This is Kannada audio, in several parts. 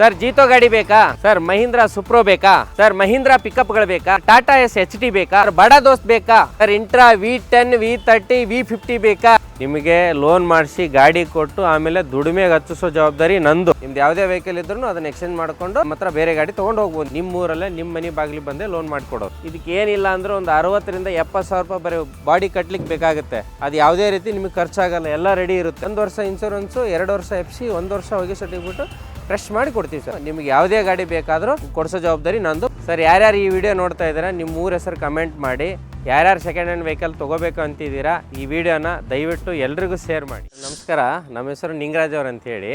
ಸರ್, ಜೀತೋ ಗಾಡಿ ಬೇಕಾ? ಸರ್, ಮಹೀಂದ್ರಾ ಸುಪ್ರೋ ಬೇಕಾ? ಸರ್, ಮಹೀಂದ್ರಾ ಪಿಕಪ್ಗಳು ಬೇಕಾ? ಟಾಟಾ ಎಸ್ ಎಚ್ ಟಿ ಬೇಕಾ? ಬಡ ದೋಸ್ತ್ ಬೇಕಾ? Sir, Intra V ten, V thirty V fifty ಬೇಕಾ? ನಿಮಗೆ ಲೋನ್ ಮಾಡಿಸಿ ಗಾಡಿ ಕೊಟ್ಟು ಆಮೇಲೆ ದುಡಿಮೆಗೆ ಹಚ್ಚಿಸೋ ಜವಾಬ್ದಾರಿ ನಂದು. ನಿಮ್ದು ಯಾವುದೇ ವೆಹಿಕಲ್ ಇದ್ರೂ ಅದನ್ನ ಎಕ್ಸ್ಚೇಂಜ್ ಮಾಡ್ಕೊಂಡು ಮಾತ್ರ ಬೇರೆ ಗಾಡಿ ತೊಗೊಂಡು ಹೋಗ್ಬೋದು. ನಿಮ್ಮ ಊರಲ್ಲೇ ನಿಮ್ಮ ಮನೆ ಬಾಗಿಲಿಗೆ ಬಂದೇ ಲೋನ್ ಮಾಡಿಕೊಡೋದು. ಇದಕ್ಕೆ ಏನಿಲ್ಲ ಅಂದ್ರೆ ಒಂದು ಅರವತ್ತರಿಂದ ಎಪ್ಪತ್ತು ಸಾವಿರ ರೂಪಾಯಿ ಬರೀ ಬಾಡಿ ಕಟ್ಲಿಕ್ಕೆ ಬೇಕಾಗುತ್ತೆ. ಅದು ಯಾವುದೇ ರೀತಿ ನಿಮಗೆ ಖರ್ಚಾಗಲ್ಲ. ಎಲ್ಲ ರೆಡಿ ಇರುತ್ತೆ. ಒಂದು ವರ್ಷ ಇನ್ಶೂರೆನ್ಸು ಎರಡು ವರ್ಷ ಎಫ್ ಸಿ ಒಂದು ವರ್ಷ ಹೋಗಿ ಸರ್ಟಿಫಿಕೇಟು ಫ್ರೆಶ್ ಮಾಡಿ ಕೊಡ್ತೀವಿ ಸರ್. ನಿಮ್ಗೆ ಯಾವುದೇ ಗಾಡಿ ಬೇಕಾದರೂ ಕೊಡಿಸೋ ಜವಾಬ್ದಾರಿ ನಂದು. ಸರ್, ಯಾರ್ಯಾರು ಈ ವಿಡಿಯೋ ನೋಡ್ತಾ ಇದ್ದೀರಾ, ನಿಮ್ಮ ಊರ ಹೆಸರು ಕಮೆಂಟ್ ಮಾಡಿ. ಯಾರ್ಯಾರು ಸೆಕೆಂಡ್ ಹ್ಯಾಂಡ್ ವೆಹಿಕಲ್ ತೊಗೋಬೇಕು ಅಂತಿದ್ದೀರಾ, ಈ ವಿಡಿಯೋನ ದಯವಿಟ್ಟು ಎಲ್ರಿಗೂ ಶೇರ್ ಮಾಡಿ. ನಮಸ್ಕಾರ, ನಮ್ಮ ಹೆಸರು ನಿಂಗರಾಜ್ ಅವ್ರು ಅಂಥೇಳಿ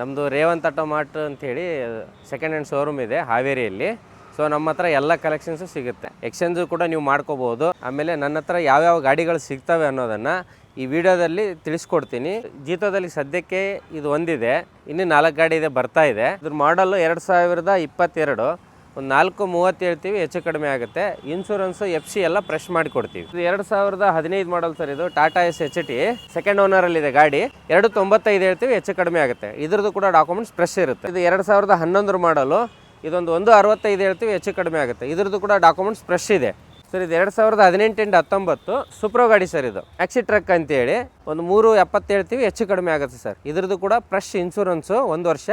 ನಮ್ಮದು ರೇವಂತ್ ಆಟೋ ಮಾರ್ಟ್ ಅಂತೇಳಿ ಸೆಕೆಂಡ್ ಹ್ಯಾಂಡ್ ಶೋರೂಮ್ ಇದೆ ಹಾವೇರಿಯಲ್ಲಿ. ಸೊ ನಮ್ಮ ಹತ್ರ ಎಲ್ಲ ಕಲೆಕ್ಷನ್ಸು ಸಿಗುತ್ತೆ. ಎಕ್ಸ್ಚೇಂಜು ಕೂಡ ನೀವು ಮಾಡ್ಕೋಬೋದು. ಆಮೇಲೆ ನನ್ನ ಹತ್ರ ಯಾವ್ಯಾವ ಗಾಡಿಗಳು ಸಿಗ್ತವೆ ಅನ್ನೋದನ್ನು ಈ ವಿಡಿಯೋದಲ್ಲಿ ತಿಳಿಸ್ಕೊಡ್ತೀನಿ. ಜೀತೋದಲ್ಲಿ ಸದ್ಯಕ್ಕೆ ಇದು ಒಂದಿದೆ. ಇನ್ನು ನಾಲ್ಕು ಗಾಡಿ ಇದೆ, ಬರ್ತಾ ಇದೆ. ಇದ್ರ ಮಾಡಲ್ಲು ಎರಡು ಸಾವಿರದ ಇಪ್ಪತ್ತೆರಡು. ಒಂದು ನಾಲ್ಕು ಮೂವತ್ತು ಹೇಳ್ತೀವಿ, ಹೆಚ್ಚು ಕಡಿಮೆ ಆಗುತ್ತೆ. ಇನ್ಶೂರೆನ್ಸು ಎಫ್ ಸಿ ಎಲ್ಲ ಫ್ರೆಶ್ ಮಾಡಿಕೊಡ್ತೀವಿ. ಇದು ಎರಡು ಸಾವಿರದ ಹದಿನೈದು ಮಾಡಲ್ ಸರ್ ಇದು. Tata S H T second ಓನರಲ್ಲಿದೆ ಗಾಡಿ. ಎರಡು ತೊಂಬತ್ತೈದು ಹೇಳ್ತೀವಿ, ಹೆಚ್ಚು ಕಡಿಮೆ ಆಗುತ್ತೆ. ಇದ್ರದ್ದು ಕೂಡ ಡಾಕ್ಯುಮೆಂಟ್ಸ್ ಫ್ರೆಶ್ ಇರುತ್ತೆ. ಇದು ಎರಡು ಸಾವಿರದ ಹನ್ನೊಂದರ ಮಾಡಲು ಇದೊಂದು ಒಂದು ಅರವತ್ತೈದು ಹೇಳ್ತೀವಿ, ಹೆಚ್ಚು ಕಡಿಮೆ ಆಗುತ್ತೆ. ಇದ್ರದ್ದು ಕೂಡ ಡಾಕ್ಯುಮೆಂಟ್ಸ್ ಫ್ರೆಶ್ ಇದೆ. ಸರ್, ಇದು ಎರಡು ಸಾವಿರದ ಹದಿನೆಂಟರಿಂದ ಹತ್ತೊಂಬತ್ತು ಸುಪ್ರೋ ಗಾಡಿ ಸರ್ ಇದು. ಆಕ್ಸಿ ಟ್ರಕ್ ಅಂತೇಳಿ. ಒಂದು ಮೂರು ಎಪ್ಪತ್ತು ಹೇಳ್ತೀವಿ, ಹೆಚ್ಚು ಕಡಿಮೆ ಆಗುತ್ತೆ ಸರ್. ಇದ್ರದ್ದು ಕೂಡ ಫ್ರೆಶ್ ಇನ್ಶೂರೆನ್ಸು ಒಂದು ವರ್ಷ,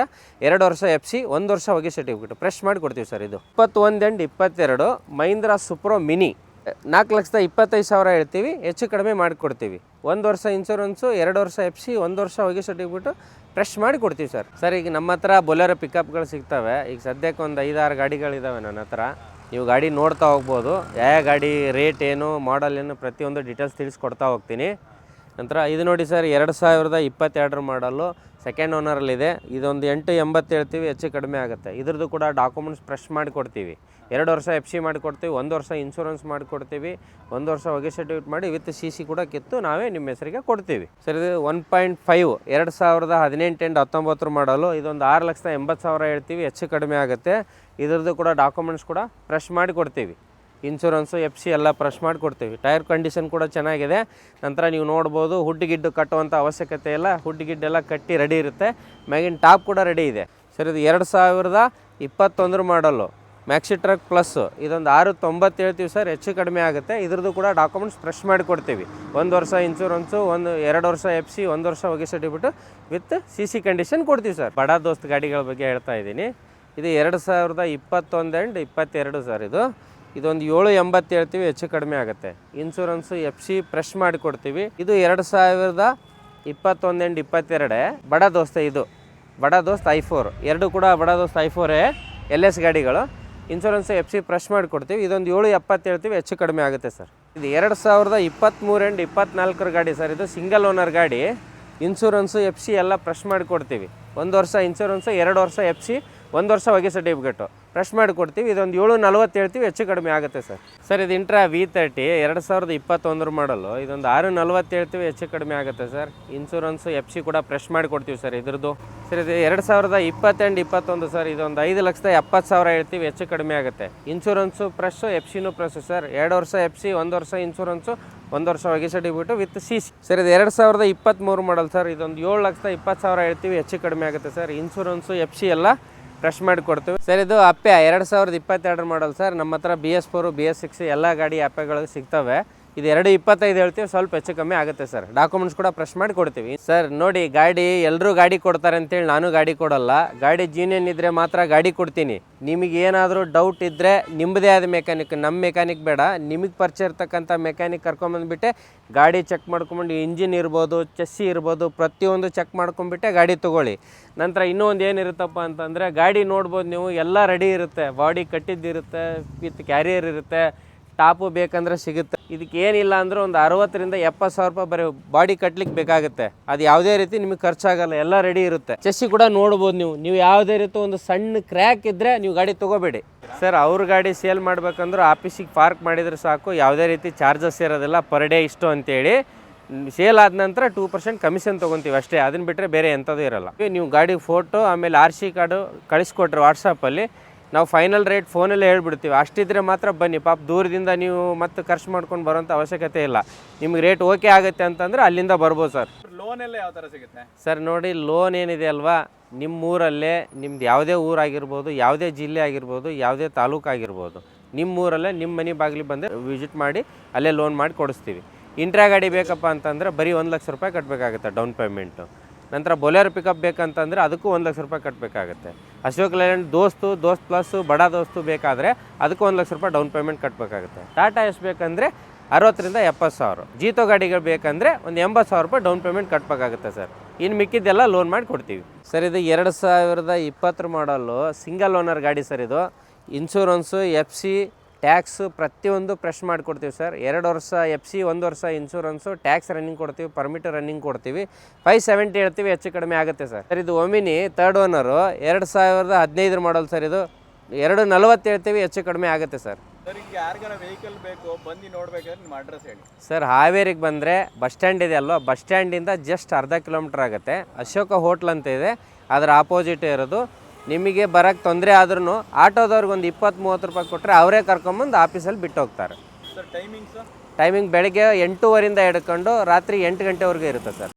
ಎರಡು ವರ್ಷ ಎಫ್ ಸಿ ಒಂದು ವರ್ಷ ಹೋಗಿ ಸರ್ಟಿಫಿಕೇಟ್ ಫ್ರೆಶ್ ಮಾಡಿ ಕೊಡ್ತೀವಿ ಸರ್ ಇದು. ಇಪ್ಪತ್ತೊಂದು ಎಂಡ್ ಇಪ್ಪತ್ತೆರಡು ಮಹೀಂದ್ರಾ ಸುಪ್ರೋ ಮಿನಿ ನಾಲ್ಕು ಲಕ್ಷದ ಇಪ್ಪತ್ತೈದು ಸಾವಿರ ಹೇಳ್ತೀವಿ, ಹೆಚ್ಚು ಕಡಿಮೆ ಮಾಡಿಕೊಡ್ತೀವಿ ಒಂದು ವರ್ಷ ಇನ್ಶೂರೆನ್ಸು ಎರಡು ವರ್ಷ ಎಫ್ ಸಿ ಒಂದು ವರ್ಷ ಹೊಗೆ ಸರ್ಟಿಫಿಕೇಟು ಫ್ರೆಶ್ ಮಾಡಿ ಕೊಡ್ತೀವಿ ಸರ್. ಸರ್, ಈಗ ನಮ್ಮ ಹತ್ರ ಬೊಲೆರೋ ಪಿಕಪ್ಗಳು ಸಿಗ್ತವೆ. ಈಗ ಸದ್ಯಕ್ಕೆ ಒಂದು ಐದಾರು ಗಾಡಿಗಳಿದ್ದಾವೆ ನನ್ನ ಹತ್ರ. ನೀವು ಗಾಡಿ ನೋಡ್ತಾ ಹೋಗ್ಬೋದು. ಯಾವ ಗಾಡಿ ರೇಟ್ ಏನು ಮಾಡಲ್ ಏನು ಪ್ರತಿಯೊಂದು ಡೀಟೇಲ್ಸ್ ತಿಳಿಸ್ಕೊಡ್ತಾ ಹೋಗ್ತೀನಿ. ನಂತರ ಇದು ನೋಡಿ ಸರ್, ಎರಡು ಸಾವಿರದ ಇಪ್ಪತ್ತೆರಡರ ಮಾಡಲು ಸೆಕೆಂಡ್ ಓನರಲ್ಲಿದೆ ಇದೊಂದು ಎಂಟು ಎಂಬತ್ತು ಹೇಳ್ತೀವಿ, ಹೆಚ್ಚು ಕಡಿಮೆ ಆಗುತ್ತೆ. ಇದ್ರದ್ದು ಕೂಡ ಡಾಕ್ಯುಮೆಂಟ್ಸ್ ಫ್ರೆಶ್ ಮಾಡಿಕೊಡ್ತೀವಿ ಎರಡು ವರ್ಷ ಎಫ್ ಸಿ ಮಾಡಿಕೊಡ್ತೀವಿ ಒಂದು ವರ್ಷ ಇನ್ಶೂರೆನ್ಸ್ ಮಾಡಿಕೊಡ್ತೀವಿ ಒಂದು ವರ್ಷ ಹೊಗೆ ಸರ್ಟಿಫಿಕೇಟ್ ಮಾಡಿ ವಿತ್ ಸಿ ಸಿ ಕೂಡ ಕಿತ್ತು ನಾವೇ ನಿಮ್ಮ ಹೆಸರಿಗೆ ಕೊಡ್ತೀವಿ. ಸರ್, ಇದು ಒನ್ ಪಾಯಿಂಟ್ ಫೈವ್ ಎರಡು ಸಾವಿರದ ಹದಿನೆಂಟು ಎಂಟು ಹತ್ತೊಂಬತ್ತರ ಮಾಡಲು ಇದೊಂದು ಆರು ಲಕ್ಷದ ಎಂಬತ್ತು ಸಾವಿರ ಹೇಳ್ತೀವಿ, ಹೆಚ್ಚು ಕಡಿಮೆ ಆಗುತ್ತೆ. ಇದ್ರದ್ದು ಕೂಡ ಡಾಕ್ಯುಮೆಂಟ್ಸ್ ಕೂಡ ಫ್ರೆಶ್ ಮಾಡಿ ಕೊಡ್ತೀವಿ. ಇನ್ಶೂರೆನ್ಸು ಎಫ್ ಸಿ ಎಲ್ಲ ಫ್ರೆಶ್ ಮಾಡಿಕೊಡ್ತೀವಿ. ಟೈರ್ ಕಂಡೀಷನ್ ಕೂಡ ಚೆನ್ನಾಗಿದೆ. ನಂತರ ನೀವು ನೋಡ್ಬೋದು ಹುಡ್ ಗಿಡ್ಡು ಕಟ್ಟುವಂಥ ಅವಶ್ಯಕತೆ ಇಲ್ಲ. ಹುಡ್ ಗಿಡ್ ಎಲ್ಲ ಕಟ್ಟಿ ರೆಡಿ ಇರುತ್ತೆ. ಮ್ಯಾಗಿನ ಟಾಪ್ ಕೂಡ ರೆಡಿ ಇದೆ. ಸರ್, ಇದು ಎರಡು ಸಾವಿರದ ಇಪ್ಪತ್ತೊಂದರ ಮಾಡಲು ಮ್ಯಾಕ್ಸಿ ಟ್ರಕ್ ಪ್ಲಸ್ಸು ಇದೊಂದು ಆರು ತೊಂಬತ್ತು ಹೇಳ್ತೀವಿ ಸರ್. ಹೆಚ್ಚು ಕಡಿಮೆ ಆಗುತ್ತೆ. ಇದ್ರದ್ದು ಕೂಡ ಡಾಕ್ಯುಮೆಂಟ್ಸ್ ಫ್ರೆಶ್ ಮಾಡಿ ಕೊಡ್ತೀವಿ ಒಂದು ವರ್ಷ ಇನ್ಶೂರೆನ್ಸು ಒಂದು ಎರಡು ವರ್ಷ ಎಫ್ ಸಿ ಒಂದು ವರ್ಷ ಹೋಗಿ certificate with C C condition ಕೊಡ್ತೀವಿ ಸರ್. ಬಡ ದೋಸ್ತ್ ಗಾಡಿಗಳ ಬಗ್ಗೆ ಹೇಳ್ತಾ ಇದ್ದೀನಿ. ಇದು ಎರಡು ಸಾವಿರದ ಇಪ್ಪತ್ತೊಂದು ಆ್ಯಂಡ್ ಇಪ್ಪತ್ತೆರಡು ಸರ್ ಇದು. ಇದೊಂದು ಏಳು ಎಂಬತ್ತು ಹೇಳ್ತೀವಿ, ಹೆಚ್ಚು ಕಡಿಮೆ ಆಗುತ್ತೆ. ಇನ್ಸೂರೆನ್ಸ್ ಎಫ್ ಸಿ ಫ್ರೆಶ್ ಮಾಡಿ ಕೊಡ್ತೀವಿ. ಇದು ಎರಡು ಸಾವಿರದ ಇಪ್ಪತ್ತೊಂದೆಂಟು ಇಪ್ಪತ್ತೆರಡೇ. ಬಡ ದೋಸ್ತ ಇದು. ಬಡ ದೋಸ್ತ್ ಐ ಫೋರ್. ಎರಡು ಕೂಡ ಬಡ ದೋಸ್ತ್ ಐ ಫೋರೇ. ಎಲ್ ಎಸ್ ಗಾಡಿಗಳು. ಇನ್ಶೂರೆನ್ಸ್ ಎಫ್ ಸಿ ಫ್ರೆಶ್ ಮಾಡಿ ಕೊಡ್ತೀವಿ. ಇದೊಂದು ಏಳು ಎಪ್ಪತ್ತು ಹೇಳ್ತೀವಿ, ಹೆಚ್ಚು ಕಡಿಮೆ ಆಗುತ್ತೆ ಸರ್. ಇದು ಎರಡು ಸಾವಿರದ ಇಪ್ಪತ್ತ್ಮೂರು ಎಂಡ್ ಇಪ್ಪತ್ನಾಲ್ಕರ ಗಾಡಿ ಸರ್. ಇದು ಸಿಂಗಲ್ ಓನರ್ ಗಾಡಿ. ಇನ್ಶೂರೆನ್ಸ್ ಎಫ್ ಸಿ ಎಲ್ಲ ಫ್ರೆಶ್ ಮಾಡಿ ಕೊಡ್ತೀವಿ. ಒಂದು ವರ್ಷ ಇನ್ಶೂರೆನ್ಸು ಎರಡು ವರ್ಷ ಎಫ್ ಸಿ ಒಂದು ವರ್ಷ ಹೊಗೆ ಸರ್ಟಿಫಿಕೇಟು ಫ್ರೆಶ್ ಮಾಡಿ ಕೊಡ್ತೀವಿ ಇದೊಂದು ಏಳು ನಲ್ವತ್ತು ಹೇಳ್ತೀವಿ. ಹೆಚ್ಚು ಕಡಿಮೆ ಆಗುತ್ತೆ ಸರ್. ಸರ್, ಇದು ಇಂಟ್ರಾ ವಿ ತರ್ಟಿ ಎರಡು ಸಾವಿರದ ಇಪ್ಪತ್ತೊಂದರ ಮಾಡಲು ಇದೊಂದು ಆರು ನಲ್ವತ್ತು ಹೇಳ್ತೀವಿ. ಹೆಚ್ಚು ಕಡಿಮೆ ಆಗುತ್ತೆ ಸರ್. ಇನ್ಶೂರೆನ್ಸ್ ಎಫ್ ಸಿ ಕೂಡ ಫ್ರೆಶ್ ಮಾಡಿ ಕೊಡ್ತೀವಿ ಸರ್ ಇದ್ರದ್ದು. ಸರ್, ಇದು ಎರಡು ಸಾವಿರದ ಇಪ್ಪತ್ತೆಂಟು, ಇಪ್ಪತ್ತೊಂದು ಸರ್, ಇದೊಂದು ಐದು ಲಕ್ಷದ ಎಪ್ಪತ್ತು ಸಾವಿರ ಹೇಳ್ತೀವಿ. ಹೆಚ್ಚು ಕಡಿಮೆ ಆಗುತ್ತೆ. ಇನ್ಶೂರೆನ್ಸು ಫ್ರೆಶ್ಶು ಎಫ್ ಸಿನೂ ಫ್ರೆಶ್ ಸರ್. ಎರಡು ವರ್ಷ ಎಫ್ ಸಿ ಒಂದು ವರ್ಷ ಇನ್ಶೂರೆನ್ಸು ಒಂದು ವರ್ಷ ಹೊಗೆ ಬಿಟ್ಟು ವಿತ್ ಸಿ ಸಿ ಸರ್, ಇದು ಎರಡು ಸಾವಿರದ ಇಪ್ಪತ್ತ್ಮೂರು ಮಾಡಲ್ ಸರ್. ಇದೊಂದು ಏಳು ಲಕ್ಷದ ಇಪ್ಪತ್ತು ಸಾವಿರ ಹೇಳ್ತೀವಿ. ಹೆಚ್ಚು ಕಡಿಮೆ ಆಗುತ್ತೆ ಸರ್. ಇನ್ಶೂರೆನ್ಸು ಎಫ್ ಸಿ ಎಲ್ಲ ಫ್ರೆಶ್ ಮಾಡಿ ಕೊಡ್ತೀವಿ. ಸರ್, ಇದು ಅಪ್ಪೆ ಎರಡು ಸಾವಿರದ ಇಪ್ಪತ್ತೆರಡರ ಮಾಡಲ್ ಸರ್, ನಮ್ಮ ಹತ್ರ B S four B S six ಎಲ್ಲ ಗಾಡಿ ಅಪ್ಪೆಗಳು ಸಿಗ್ತವೆ. ಇದು ಎರಡು ಇಪ್ಪತ್ತೈದು ಹೇಳ್ತೀವಿ, ಸ್ವಲ್ಪ ಹೆಚ್ಚು ಕಮ್ಮಿ ಆಗುತ್ತೆ ಸರ್. ಡಾಕ್ಯುಮೆಂಟ್ಸ್ ಕೂಡ ಫ್ರೆಶ್ ಮಾಡಿ ಕೊಡ್ತೀವಿ. ಸರ್, ನೋಡಿ, ಗಾಡಿ ಎಲ್ಲರೂ ಗಾಡಿ ಕೊಡ್ತಾರೆ ಅಂತೇಳಿ ನಾನು ಗಾಡಿ ಕೊಡಲ್ಲ. ಗಾಡಿ ಜೀನಿಯನ್ ಇದ್ದರೆ ಮಾತ್ರ ಗಾಡಿ ಕೊಡ್ತೀನಿ. ನಿಮಗೆ ಏನಾದರೂ ಡೌಟ್ ಇದ್ದರೆ ನಿಮ್ಮದೇ ಆದ ಮೆಕ್ಯಾನಿಕ್ ನಮ್ಮ ಮೆಕ್ಯಾನಿಕ್ ಬೇಡ. ನಿಮಗೆ ಪರಿಚಯ ಇರ್ತಕ್ಕಂಥ ಮೆಕ್ಯಾನಿಕ್ ಕರ್ಕೊಂಬಂದ್ಬಿಟ್ಟೆ ಗಾಡಿ ಚೆಕ್ ಮಾಡ್ಕೊಂಬಂಡು ಇಂಜಿನ್ ಇರ್ಬೋದು ಚೆಸ್ಸಿ ಇರ್ಬೋದು, ಪ್ರತಿಯೊಂದು ಚೆಕ್ ಮಾಡ್ಕೊಂಬಿಟ್ಟೆ ಗಾಡಿ ತೊಗೊಳ್ಳಿ. ನಂತರ ಇನ್ನೂ ಒಂದು ಏನಿರುತ್ತಪ್ಪ ಅಂತಂದರೆ ಗಾಡಿ ನೋಡ್ಬೋದು ನೀವು, ಎಲ್ಲ ರೆಡಿ ಇರುತ್ತೆ. ಬಾಡಿ ಕಟ್ಟಿದ್ದಿರುತ್ತೆ ವಿತ್ ಕ್ಯಾರಿಯರ್ ಇರುತ್ತೆ. ಟಾಪು ಬೇಕಂದ್ರೆ ಸಿಗುತ್ತೆ. ಇದಕ್ಕೆ ಏನಿಲ್ಲ ಅಂದ್ರೆ ಒಂದು ಅರವತ್ತರಿಂದ ಎಪ್ಪತ್ತು ಸಾವಿರ ರೂಪಾಯಿ ಬರೀ ಬಾಡಿ ಕಟ್ಲಿಕ್ಕೆ ಬೇಕಾಗುತ್ತೆ. ಅದು ಯಾವುದೇ ರೀತಿ ನಿಮಗೆ ಖರ್ಚಾಗಲ್ಲ, ಎಲ್ಲ ರೆಡಿ ಇರುತ್ತೆ. ಚೆಸ್ಸಿ ಕೂಡ ನೋಡ್ಬೋದು ನೀವು. ನೀವು ಯಾವುದೇ ರೀತಿ ಒಂದು ಸಣ್ಣ ಕ್ರ್ಯಾಕ್ ಇದ್ದರೆ ನೀವು ಗಾಡಿ ತೊಗೋಬೇಡಿ. ಸರ್ ಅವ್ರ ಗಾಡಿ ಸೇಲ್ ಮಾಡ್ಬೇಕಂದ್ರೆ ಆಫೀಸಿಗೆ ಪಾರ್ಕ್ ಮಾಡಿದ್ರೆ ಸಾಕು. ಯಾವುದೇ ರೀತಿ ಚಾರ್ಜಸ್ ಇರೋದಿಲ್ಲ. ಪರ್ ಡೇ ಇಷ್ಟು ಅಂತೇಳಿ. ಸೇಲ್ ಆದ ನಂತರ ಟೂ ಪರ್ಸೆಂಟ್ ಕಮಿಷನ್ ತೊಗೊತೀವಿ ಅಷ್ಟೇ. ಅದನ್ನ ಬಿಟ್ಟರೆ ಬೇರೆ ಎಂಥದ್ದು ಇರಲ್ಲ. ನೀವು ಗಾಡಿ ಫೋಟೋ ಆಮೇಲೆ ಆರ್ ಸಿ ಕಾರ್ಡು ಕಳಿಸ್ಕೊಟ್ರೆ ವಾಟ್ಸಪ್ಪಲ್ಲಿ ನಾವು ಫೈನಲ್ ರೇಟ್ ಫೋನಲ್ಲೇ ಹೇಳ್ಬಿಡ್ತೀವಿ. ಅಷ್ಟಿದ್ರೆ ಮಾತ್ರ ಬನ್ನಿ. ಪಾಪ ದೂರದಿಂದ ನೀವು ಮತ್ತೆ ಖರ್ಚು ಮಾಡ್ಕೊಂಡು ಬರೋಂಥ ಅವಶ್ಯಕತೆ ಇಲ್ಲ. ನಿಮ್ಗೆ ರೇಟ್ ಓಕೆ ಆಗುತ್ತೆ ಅಂತಂದರೆ ಅಲ್ಲಿಂದ ಬರ್ಬೋದು ಸರ್. ಲೋನ್ ಎಲ್ಲ ಯಾವ ಥರ ಸಿಗುತ್ತೆ? ಸರ್ ನೋಡಿ ಲೋನ್ ಏನಿದೆ ಅಲ್ವಾ? ನಿಮ್ಮ ಊರಲ್ಲೇ ನಿಮ್ದು ಯಾವುದೇ ಊರಾಗಿರ್ಬೋದು ಯಾವುದೇ ಜಿಲ್ಲೆ ಆಗಿರ್ಬೋದು ಯಾವುದೇ ತಾಲೂಕು ಆಗಿರ್ಬೋದು ನಿಮ್ಮ ಊರಲ್ಲೇ ನಿಮ್ಮ ಮನೆ ಬಾಗಿಲು ಬಂದರೆ ವಿಸಿಟ್ ಮಾಡಿ ಅಲ್ಲೇ ಲೋನ್ ಮಾಡಿ ಕೊಡಿಸ್ತೀವಿ. ಇಂಟ್ರಾ ಗಾಡಿ ಬೇಕಪ್ಪ ಅಂತಂದರೆ ಬರೀ ಒಂದು ಲಕ್ಷ ರೂಪಾಯಿ ಕಟ್ಟಬೇಕಾಗುತ್ತೆ ಡೌನ್ ಪೇಮೆಂಟು ನಂತರ ಬೊಲೆರೋ ಪಿಕಪ್ ಬೇಕಂತಂದರೆ ಅದಕ್ಕೂ ಒಂದು ಲಕ್ಷ ರೂಪಾಯಿ ಕಟ್ಟಬೇಕಾಗುತ್ತೆ ಅಶೋಕ್ ಲೇಲ್ಯಾಂಡ್ ದೋಸ್ತು, ದೋಸ್ತ್ ಪ್ಲಸ್ಸು, ಬಡ ದೋಸ್ತು ಬೇಕಾದರೆ ಅದಕ್ಕೂ ಒಂದು ಲಕ್ಷ ರೂಪಾಯಿ ಡೌನ್ ಪೇಮೆಂಟ್ ಕಟ್ಟಬೇಕಾಗುತ್ತೆ ಟಾಟಾ ಎಷ್ಟು ಬೇಕಂದರೆ ಅರವತ್ತರಿಂದ ಎಪ್ಪತ್ತು ಸಾವಿರ. ಜೀತೋ ಗಾಡಿಗಳು ಬೇಕಂದರೆ ಒಂದು ಎಂಬತ್ತು ಸಾವಿರ ರೂಪಾಯಿ ಡೌನ್ ಪೇಮೆಂಟ್ ಕಟ್ಟಬೇಕಾಗುತ್ತೆ ಸರ್. ಇನ್ನು ಮಿಕ್ಕಿದ್ದೆಲ್ಲ ಲೋನ್ ಮಾಡಿ ಕೊಡ್ತೀವಿ. ಸರ್, ಇದು ಎರಡು ಸಾವಿರದ ಇಪ್ಪತ್ತರ ಮಾಡಲ್ಲು ಸಿಂಗಲ್ ಓನರ್ ಗಾಡಿ ಸರ್ ಇದು. ಇನ್ಶೂರೆನ್ಸು ಎಫ್ ಸಿ ಟ್ಯಾಕ್ಸು ಪ್ರತಿಯೊಂದು ಪ್ರೆಶ್ ಮಾಡಿಕೊಡ್ತೀವಿ ಸರ್. ಎರಡು ವರ್ಷ ಎಫ್ ಸಿ ಒಂದು ವರ್ಷ ಇನ್ಶೂರೆನ್ಸು ಟ್ಯಾಕ್ಸ್ ರನ್ನಿಂಗ್ ಕೊಡ್ತೀವಿ ಪರ್ಮಿಟ್ ರನ್ನಿಂಗ್ ಕೊಡ್ತೀವಿ. ಫೈವ್ ಸೆವೆಂಟಿ ಹೇಳ್ತೀವಿ ಹೆಚ್ಚು ಕಡಿಮೆ ಆಗುತ್ತೆ ಸರ್. ಸರ್ ಇದು ಒಮಿನಿ ತರ್ಡ್ ಓನರು ಎರಡು ಸಾವಿರದ ಹದಿನೈದರ ಮಾಡಲ್ ಸರ್ ಇದು. ಎರಡು ನಲವತ್ತು ಹೇಳ್ತೀವಿ ಹೆಚ್ಚು ಕಡಿಮೆ ಆಗುತ್ತೆ ಸರ್. ವೆಹಿಕಲ್ ಬೇಕು ಬಂದು ನೋಡ್ಬೇಕಾದ್ರೆ ಸರ್ ಹಾವೇರಿಗೆ ಬಂದರೆ ಬಸ್ ಸ್ಟ್ಯಾಂಡ್ ಇದೆ ಅಲ್ವಾ? ಬಸ್ ಸ್ಟ್ಯಾಂಡಿಂದ ಜಸ್ಟ್ ಅರ್ಧ ಕಿಲೋಮೀಟರ್ ಆಗುತ್ತೆ. ಅಶೋಕ ಹೋಟ್ಲ್ ಅಂತ ಇದೆ. ಅದರ ಆಪೋಸಿಟ್ ಇರೋದು. ನಿಮಗೆ ಬರೋಕ್ಕೆ ತೊಂದರೆ ಆದ್ರೂ ಆಟೋದವ್ರಿಗೆ ಒಂದು ಇಪ್ಪತ್ತು ಮೂವತ್ತು ರೂಪಾಯಿ ಕೊಟ್ಟರೆ ಅವರೇ ಕರ್ಕೊಂಬಂದು ಆಫೀಸಲ್ಲಿ ಬಿಟ್ಟು ಹೋಗ್ತಾರೆ ಟೈಮಿಂಗ್ ಬೆಳಗ್ಗೆ ಎಂಟೂವರೆಯಿಂದ ಹಿಡ್ಕೊಂಡು ರಾತ್ರಿ ಎಂಟು ಗಂಟೆವರೆಗೂ ಇರುತ್ತೆ ಸರ್.